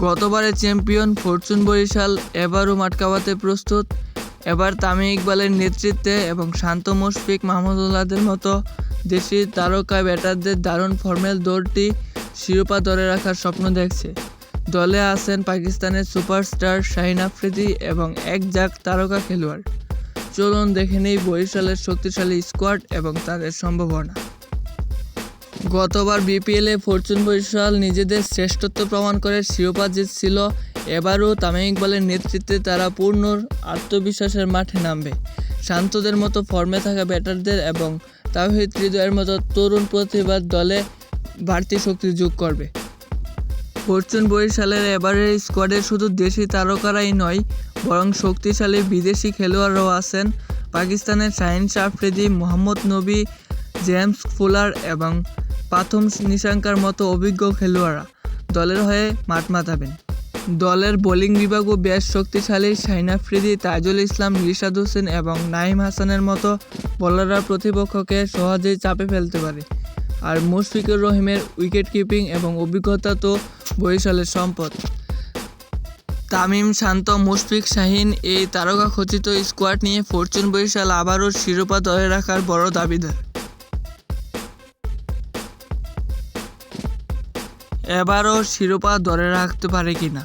গতবারের champion Fortune Barishal এবারও মাঠ কাঁপাতে প্রস্তুত। এবার তামিম ইকবালের নেতৃত্বে এবং শান্ত মুশফিক মাহমুদুল্লাহদের মতো দেশি তারকা ব্যাটারদের দারুণ ফর্মের দলটি শিরোপা ধরে রাখার স্বপ্ন দেখছে। দলে আছেন পাকিস্তানের সুপারস্টার শাহিন আফ্রিদি এবং এক জাক তারকা খেলোয়াড়। চলুন দেখে নেই বরিশালের শক্তিশালী স্কোয়াড এবং তাদের সম্ভাবনা। গতবার বিপিএলে ফরচুন বরিশাল নিজেদের শ্রেষ্ঠত্ব প্রমাণ করে শিরোপা জিতছিল। এবারও তামিম ইকবালের নেতৃত্বে তারা পূর্ণ আত্মবিশ্বাসের মাঠে নামবে। শান্তদের মতো ফর্মে থাকা ব্যাটারদের এবং তাহিদ হৃদয়ের মতো তরুণ প্রতিভার দলে বাড়তি শক্তি যোগ করবে। ফরচুন বরিশালের এবারের স্কোয়াডে শুধু দেশি তারকারাই নয়, বরং শক্তিশালী বিদেশি খেলোয়াড়রাও আছেন। পাকিস্তানের শাহিন আফ্রিদি মোহাম্মদ নবী, জেমস ফুলার এবং প্রথম নিশাঙ্কার মতো অভিজ্ঞ খেলোয়াড়রা দলের হয়ে মাঠ মাতাবেন। দলের বোলিং বিভাগও বেশ শক্তিশালী শাহিন আফ্রিদি, তাইজুল ইসলাম রিশাদ হোসেন এবং নাইম হাসানের মতো বোলাররা প্রতিপক্ষকে সহজেই চাপে ফেলতে পারে। আর মুশফিকুর রহিমের উইকেট কিপিং এবং অভিজ্ঞতা তো বরিশালের সম্পদ। তামিম শান্ত, মুশফিক শাহিন এই তারকা খচিত স্কোয়াড নিয়ে ফরচুন বরিশাল আবারও শিরোপা ধরে রাখার বড় দাবিদার। এবারও শিরোপা ধরে রাখতে পারে কিনা?